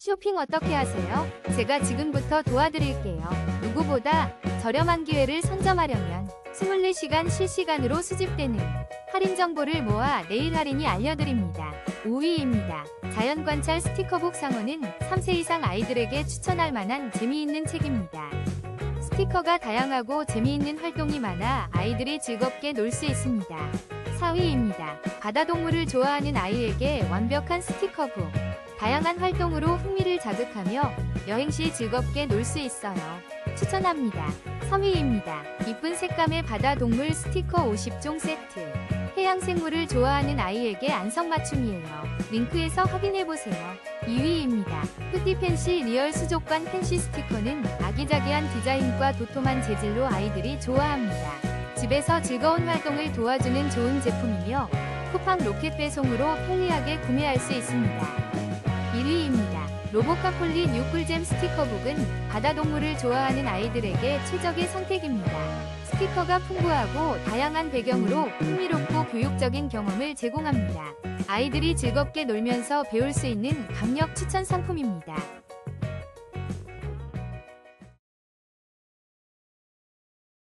쇼핑 어떻게 하세요? 제가 지금부터 도와드릴게요. 누구보다 저렴한 기회를 선점하려면 24시간 실시간으로 수집되는 할인 정보를 모아 내일 할인이 알려드립니다. 5위입니다. 자연관찰 스티커북 상어는 3세 이상 아이들에게 추천할 만한 재미있는 책입니다. 스티커가 다양하고 재미있는 활동이 많아 아이들이 즐겁게 놀 수 있습니다. 4위입니다. 바다동물을 좋아하는 아이에게 완벽한 스티커북. 다양한 활동으로 흥미를 자극하며 여행 시 즐겁게 놀 수 있어요. 추천합니다. 3위입니다. 이쁜 색감의 바다 동물 스티커 50종 세트. 해양 생물을 좋아하는 아이에게 안성맞춤이에요. 링크에서 확인해보세요. 2위입니다. 푸티 펜시 리얼 수족관 펜시 스티커는 아기자기한 디자인과 도톰한 재질로 아이들이 좋아합니다. 집에서 즐거운 활동을 도와주는 좋은 제품이며 쿠팡 로켓 배송으로 편리하게 구매할 수 있습니다. 1위입니다. 로보카폴리 뉴꿀잼 스티커북은 바다동물을 좋아하는 아이들에게 최적의 선택입니다. 스티커가 풍부하고 다양한 배경으로 흥미롭고 교육적인 경험을 제공합니다. 아이들이 즐겁게 놀면서 배울 수 있는 강력 추천 상품입니다.